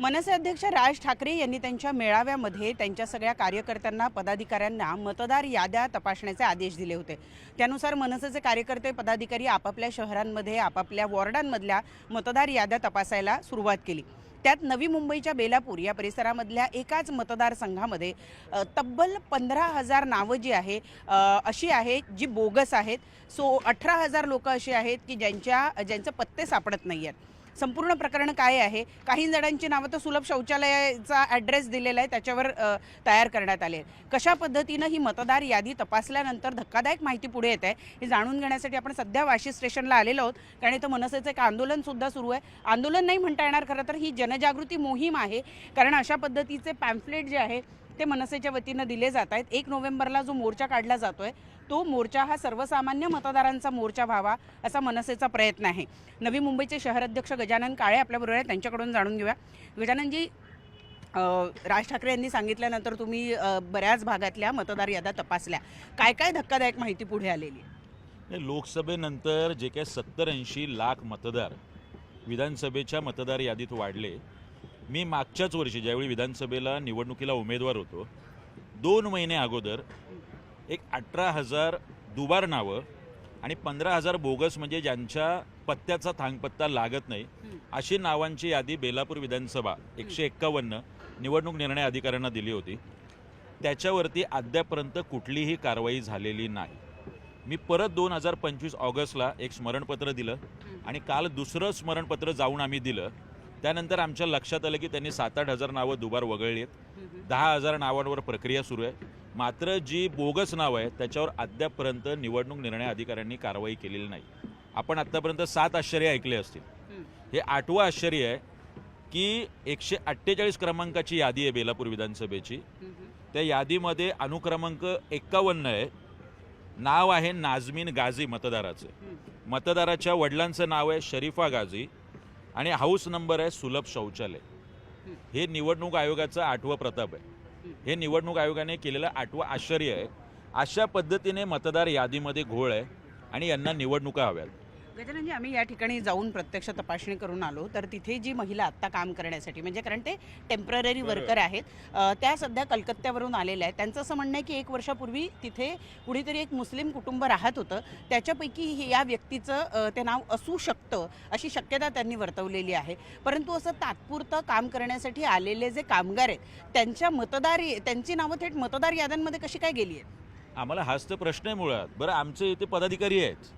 मनसे अध्यक्ष राज ठाकरे यांनी त्यांच्या मेळाव्यामध्ये त्यांच्या सगळ्या कार्यकर्त्यांना पदाधिकाऱ्यांना मतदार याद्या तपासण्याचे आदेश दिले होते. त्यानुसार मनसेचे कार्यकर्ते पदाधिकारी आपापल्या शहरांमध्ये आपापल्या वॉर्डांमधल्या मतदार याद्या तपासायला सुरुवात केली. त्यात नवी मुंबईच्या बेलापूर या परिसरामधल्या एकाच मतदारसंघामध्ये तब्बल पंधरा हजार नावं जी आहे अशी आहेत जी बोगस आहेत. सो अठरा हजार लोकं अशी आहेत की ज्यांच्या ज्यांचे पत्ते सापडत नाही आहेत संपूर्ण प्रकरण काय आहे? काही जणांची नावं तर सुलभ शौचालयाचा ॲड्रेस दिलेला आहे त्याच्यावर तयार करण्यात आले कशा पद्धतीनं ही मतदार यादी तपासल्यानंतर धक्कादायक माहिती पुढे येत आहे हे जाणून घेण्यासाठी आपण सध्या वाशी स्टेशनला आलेलो आहोत. कारण इथं मनसेचं एक आंदोलनसुद्धा सुरू आहे. आंदोलन नाही म्हणता येणार खरं तर ही जनजागृती मोहीम आहे. कारण अशा पद्धतीचे पॅम्फलेट जे आहे ते मनसेच्या वतीनं दिले जात आहेत. एक नोव्हेंबरला जो मोर्चा काढला जातो आहे तो मोर्चा हा सर्वसामान्य मतदारांचा मोर्चा व्हावा असा मनसेचा प्रयत्न आहे. नवी मुंबईचे शहराध्यक्ष गजानन काळे आपल्याबरोबर आहे त्यांच्याकडून जाणून घेऊया. गजाननजी राज ठाकरे यांनी सांगितल्यानंतर तुम्ही बऱ्याच भागातल्या मतदार याद्या तपासल्या. काय काय धक्कादायक माहिती पुढे आलेली आहे? लोकसभेनंतर जे काय सत्तर ऐंशी लाख मतदार विधानसभेच्या मतदार यादीत वाढले. मी मागच्याच वर्षी ज्यावेळी विधानसभेला निवडणुकीला उमेदवार होतो दोन महिने अगोदर एक अठरा हजार दुबार नावं आणि पंधरा हजार बोगस म्हणजे ज्यांच्या पत्त्याचा थांगपत्ता लागत नाही. अशी नावांची यादी बेलापूर विधानसभा एकशे एक्कावन्न निवडणूक निर्णय अधिकाऱ्यांना दिली होती. त्याच्यावरती अद्यापर्यंत कुठलीही कारवाई झालेली नाही. मी परत दोन हजार पंचवीस ऑगस्टला एक स्मरणपत्र दिलं आणि काल दुसरं स्मरणपत्र जाऊन आम्ही दिलं. त्यानंतर आमच्या लक्षात आलं की त्यांनी सात आठ हजार नावं दुबार वगळली आहेत दहा हजार नावांवर प्रक्रिया सुरू आहे. मात्र जी बोगस नावं आहेत त्याच्यावर अद्यापपर्यंत निवडणूक निर्णय अधिकाऱ्यांनी कारवाई केलेली नाही. आपण आत्तापर्यंत सात आश्चर्य ऐकले असतील. हं. आठवं आश्चर्य आहे की एकशे अठ्ठेचाळीस क्रमांकाची यादी आहे बेलापूर विधानसभेची. त्या यादीमध्ये अनुक्रमांक एक्कावन्न आहे. नाव आहे नाझमीन गाझी मतदाराचं. मतदाराच्या वडिलांचं नाव आहे शरीफा गाझी आणि हाऊस नंबर आहे सुलभ शौचालय. हे निवडणूक आयोगाचं आठवं प्रताप आहे. हे निवडणूक आयोगाने केलेलं आठवं आश्चर्य आहे. अशा पद्धतीने मतदार यादीमध्ये घोळ आहे आणि यांना निवडणुका हव्यात. गजाननजी आम्ही या ठिकाणी जाऊन प्रत्यक्ष तपासणी करून आलो. तर तिथे जी महिला आत्ता काम करण्यासाठी म्हणजे कारण ते टेंपररी वर्कर आहेत त्या सध्या कलकत्त्यावरून आलेल्या आहेत. त्यांचं असं म्हणणं आहे की एक वर्षापूर्वी तिथे कुणीतरी एक मुस्लिम कुटुंब राहत होतं. त्याच्यापैकी हे या व्यक्तीचं ते नाव असू शकतं अशी शक्यता त्यांनी वर्तवलेली आहे. परंतु असं तात्पुरतं काम करण्यासाठी आलेले जे कामगार आहेत त्यांच्या मतदार त्यांची नावं थेट मतदार याद्यांमध्ये कशी काय गेली आहेत? आम्हाला हाच तर प्रश्न आहे मुळात. बरं आमचे इथे पदाधिकारी आहेत.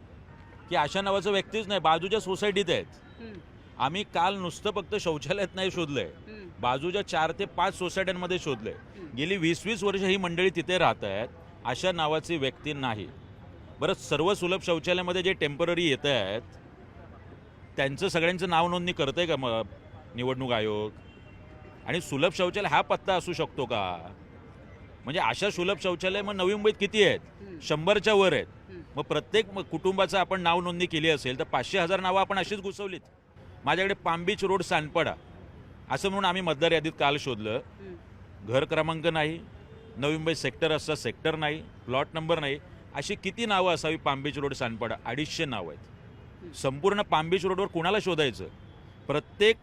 की अशा नावाचं व्यक्तीच नाही बाजूच्या सोसायटीत आहेत. आम्ही काल नुसतं फक्त शौचालयात नाही शोधलंय बाजूच्या चार ते पाच सोसायट्यांमध्ये शोधलंय गेली वीस वीस वर्ष ही मंडळी तिथे राहत आहेत अशा नावाची व्यक्ती नाही. बरं सर्व सुलभ शौचालयामध्ये जे टेंपररी येत आहेत त्यांचं सगळ्यांचं नाव नोंदणी करतंय का मग निवडणूक आयोग? आणि सुलभ शौचालय हा पत्ता असू शकतो का? म्हणजे अशा सुलभ शौचालय मग नवी मुंबईत किती आहेत? शंभरच्या वर आहेत. मग प्रत्येक म- कुटुंबाचं आपण नाव नोंदणी केली असेल तर पाचशे हजार नावं आपण अशीच घुसवलीत माझ्याकडे पामबीच रोड सानपडा असं म्हणून आम्ही मतदार यादीत काल शोधलं. घर क्रमांक नाही नवी मुंबई सेक्टर असं सेक्टर नाही प्लॉट नंबर नाही अशी किती नावं असावी पामबीच रोड सानपाडा अडीचशे नावं आहेत. संपूर्ण पामबीच रोडवर कुणाला शोधायचं? प्रत्येक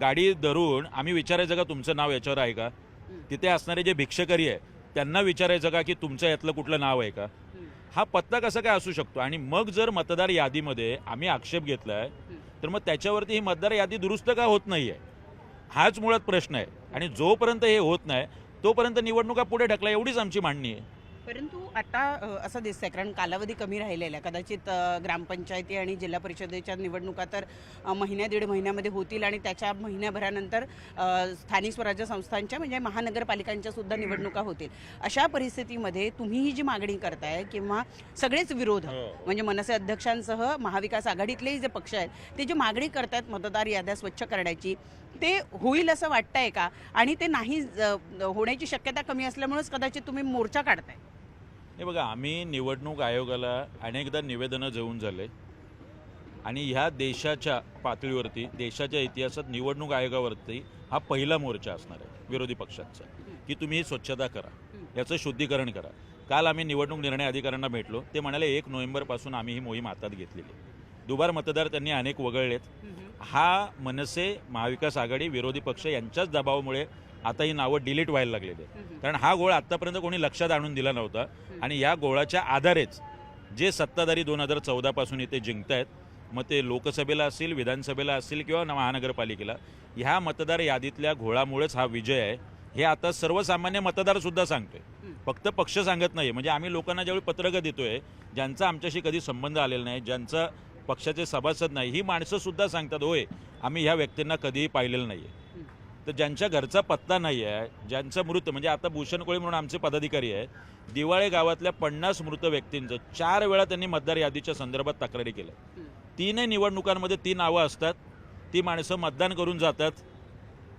गाडी धरून आम्ही विचारायचं का तुमचं नाव याच्यावर आहे का? तिथे असणारे जे भिक्षकरी आहे त्यांना विचारायचं का की तुमचं यातलं कुठलं नाव आहे का? हा पत्ता कसा काय असू शकतो? आणि मग जर मतदार यादीमध्ये आम्ही आक्षेप घेतलाय तर मग त्याच्यावरती ही मतदार यादी दुरुस्त का होत नाही आहे हाच मुळात प्रश्न आहे. आणि जोपर्यंत हे होत नाही तोपर्यंत निवडणुका पुढे ढकला एवढीच आमची मांडणी आहे. परंतु आता असं दिसतंय कारण कालावधी कमी राहिलेला आहे. कदाचित ग्रामपंचायती आणि जिल्हा परिषदेच्या निवडणुका तर महिन्या दीड महिन्यामध्ये होतील आणि त्याच्या महिन्याभरानंतर स्थानिक स्वराज्य संस्थांच्या म्हणजे महानगरपालिकांच्या सुद्धा निवडणुका होतील. अशा परिस्थितीमध्ये तुम्ही ही जी मागणी करताय किंवा सगळेच विरोध म्हणजे मनसे अध्यक्षांसह महाविकास आघाडीतलेही जे पक्ष आहेत ते जी मागणी करतायत मतदार याद्या स्वच्छ करण्याची ते होईल असं वाटतंय का? आणि ते नाही होण्याची शक्यता कमी असल्यामुळेच कदाचित तुम्ही मोर्चा काढताय. हे बघा आम्ही निवडणूक आयोगाला अनेकदा निवेदनं देऊन झाले. आणि ह्या देशाच्या पातळीवरती देशाच्या इतिहासात निवडणूक आयोगावरती हा पहिला मोर्चा असणार आहे विरोधी पक्षांचा. की तुम्ही ही स्वच्छता करा याचं शुद्धीकरण करा. काल आम्ही निवडणूक निर्णय अधिकाऱ्यांना भेटलो ते म्हणाले एक नोव्हेंबरपासून आम्ही ही मोहीम हातात घेतलेली दुबार मतदार त्यांनी अनेक वगळलेत. हा मनसे महाविकास आघाडी विरोधी पक्ष यांच्याच दबावामुळे आता ही नावं डिलीट व्हायला लागलेली आहे कारण हा गोळ आत्तापर्यंत कोणी लक्षात आणून दिला नव्हता. आणि या गोळाच्या आधारेच जे सत्ताधारी दोन हजार चौदापासून इथे जिंकत आहेत मग ते लोकसभेला असतील विधानसभेला असतील किंवा महानगरपालिकेला ह्या मतदार यादीतल्या घोळामुळेच हा विजय आहे. हे आता सर्वसामान्य मतदार सुद्धा सांगतोय. फक्त पक्ष सांगत नाही म्हणजे आम्ही लोकांना ज्यावेळी पत्रकं देतोय ज्यांचा आमच्याशी कधी संबंध आलेला नाही ज्यांचं पक्षाचे सभासद नाही ही माणसं सुद्धा सांगतात होय आम्ही ह्या व्यक्तींना कधीही पाहिलेलं नाही आहे तर ज्यांच्या घरचा पत्ता नाही आहे ज्यांचं मृत म्हणजे आता भूषण कोळी म्हणून आमचे पदाधिकारी आहे दिवाळे गावातल्या पन्नास मृत व्यक्तींचं चार वेळा त्यांनी मतदार यादीच्या संदर्भात तक्रारी केल्या. तीनही निवडणुकांमध्ये ती नावं असतात ती माणसं मतदान करून जातात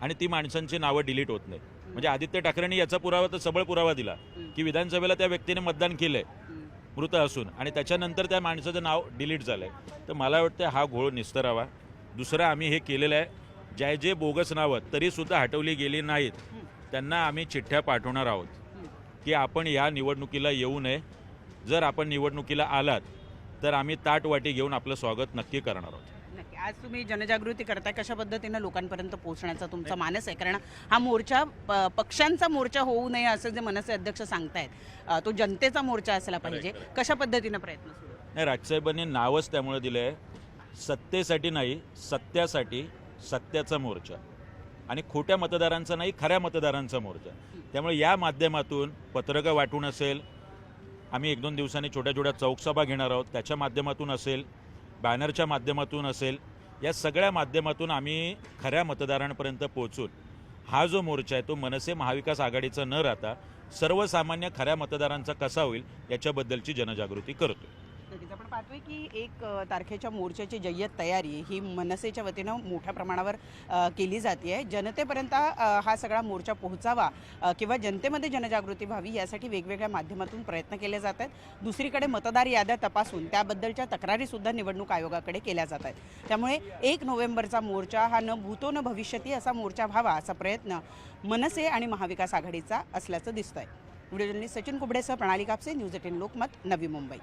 आणि ती माणसांची नावं डिलीट होत नाही म्हणजे आदित्य ठाकरेंनी याचा पुरावा तर सबळ पुरावा दिला की विधानसभेला त्या व्यक्तीने मतदान केलंय मृत असून आणि त्याच्यानंतर त्या माणसाचं नाव डिलीट झालंय. तर मला वाटतं हा घोळ निस्तरावा. दुसरं आम्ही हे केलेलं आहे. ज्या जे बोगस नावं तरीसुद्धा हटवली गेली नाहीत. त्यांना आम्ही चिठ्ठ्या पाठवणार आहोत. की आपण या निवडणुकीला येऊ नये. जर आपण निवडणुकीला आलात तर आम्ही ताटवाटी घेऊन आपलं स्वागत नक्की करणार आहोत. नक्की. आज तुम्ही जनजागृती करताय कशा पद्धतीनं लोकांपर्यंत पोहोचण्याचा तुमचा मानस आहे? कारण हा मोर्चा प- पक्षांचा मोर्चा होऊ नये असं जे मनसे अध्यक्ष सांगतायत अ, तो जनतेचा मोर्चा असला पाहिजे. कशा पद्धतीनं प्रयत्न सुरू? नाही राजसाहेबांनी नावच त्यामुळे दिलं आहे सत्तेसाठी नाही सत्यासाठी सत्याचा मोर्चा. आणि खोट्या मतदारांचा नाही खऱ्या मतदारांचा मोर्चा. त्यामुळे या माध्यमातून पत्रकं वाटून असेल आम्ही एक दोन दिवसांनी छोट्या छोट्या चौकसभा घेणार आहोत त्याच्या माध्यमातून असेल बॅनरच्या माध्यमातून असेल या सगळ्या माध्यमातून आम्ही खऱ्या मतदारांपर्यंत पोहोचून हा जो मोर्चा आहे तो मनसे महाविकास आघाडीचा न राहता सर्वसामान्य खऱ्या मतदारांचा कसा होईल याच्याबद्दलची जनजागृती करतो पद्धतीचं आपण पाहतोय की एक तारखेच्या मोर्चाची जय्यत तयारी ही मनसेच्या वतीनं मोठ्या प्रमाणावर केली जाते आहे जनतेपर्यंत हा सगळा मोर्चा पोहोचावा किंवा जनतेमध्ये जनजागृती व्हावी यासाठी वेगवेगळ्या माध्यमातून प्रयत्न केले जात आहेत. दुसरीकडे मतदार याद्या तपासून त्याबद्दलच्या तक्रारीसुद्धा निवडणूक आयोगाकडे केल्या जात आहेत. त्यामुळे एक नोव्हेंबरचा मोर्चा हा न भूतो न भविष्यती असा मोर्चा व्हावा असा प्रयत्न मनसे आणि महाविकास आघाडीचा असल्याचं दिसतंय. व्हिडिओ जर्नलिस्ट सचिन कुबडेसह प्रणाली कापसे न्यूज एटीन लोकमत नवी मुंबई.